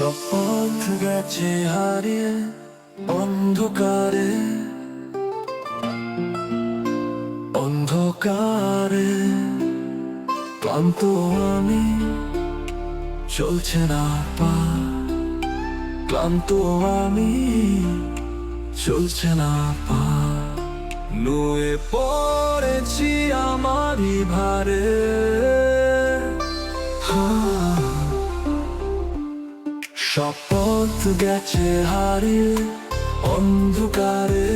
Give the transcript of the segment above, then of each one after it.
সব পথ গেছে হারিয়ে, অন্ধকারে। অন্ধকারে, ক্লান্ত আমি, চলছে না পা। ক্লান্ত আমি, চলছে না পা। নুয়ে পড়েছি আমারই ভারে। হা শপথ গেছে হারিয়ে অন্ধকারে।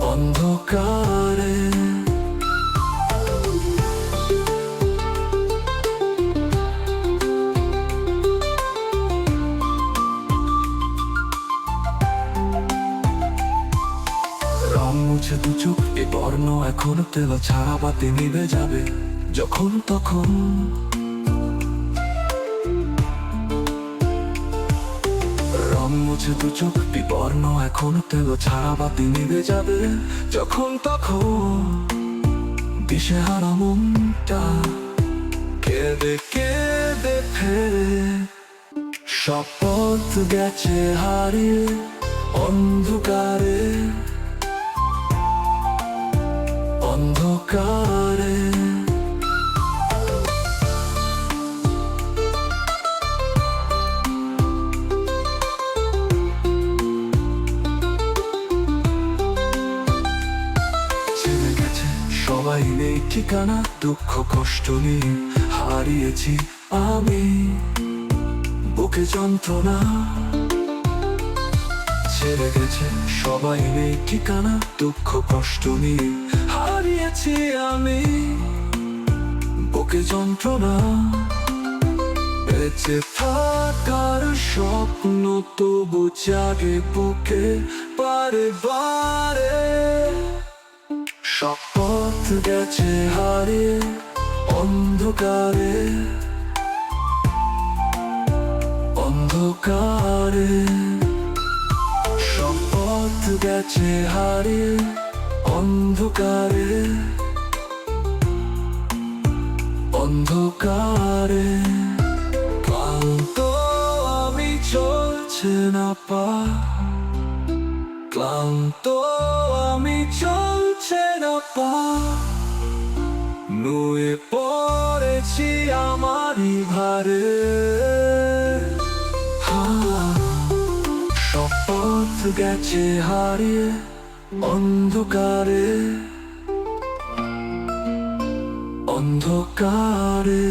অন্ধকারে। রং মুছে দু চোখ, এ বর্ণ এখন তেল ছাড়া বাতি নিভে যাবে। যখন তখন রং মুছে দু চোখ, বিবর্ণ এখন তেল ছাড়া বাতি নিভে যাবে। যখন তখন দিশে হারা মনটা কেঁদে কেঁদে ফেরে। শপথ গেছে হারিয়ে অন্ধকারে। অন্ধকারে সবাই নেই ঠিকানা, দুঃখ, কষ্ট নিয়ে হারিয়েছি আমি। বুকে যন্ত্রণা ছেড়ে গেছে সবাই নেই ঠিকানা, দুঃখ, কষ্ট নিয়ে হারিয়েছি আমি। বুকে যন্ত্রণা বেঁচে থাকার স্বপ্ন তবু জাগে বুকে বারে বারে। শপথ গেছে হারিয়ে অন্ধকারে অন্ধকারে শপথ গেছে হারিয়ে অন্ধকারে অন্ধকারে ক্লান্ত আমি চলছে না পা ক্লান্ত আমি চলছে না পা পড়েছি আমারই ভারে শপথ গেছে হারিয়ে অন্ধকারে। অন্ধকারে।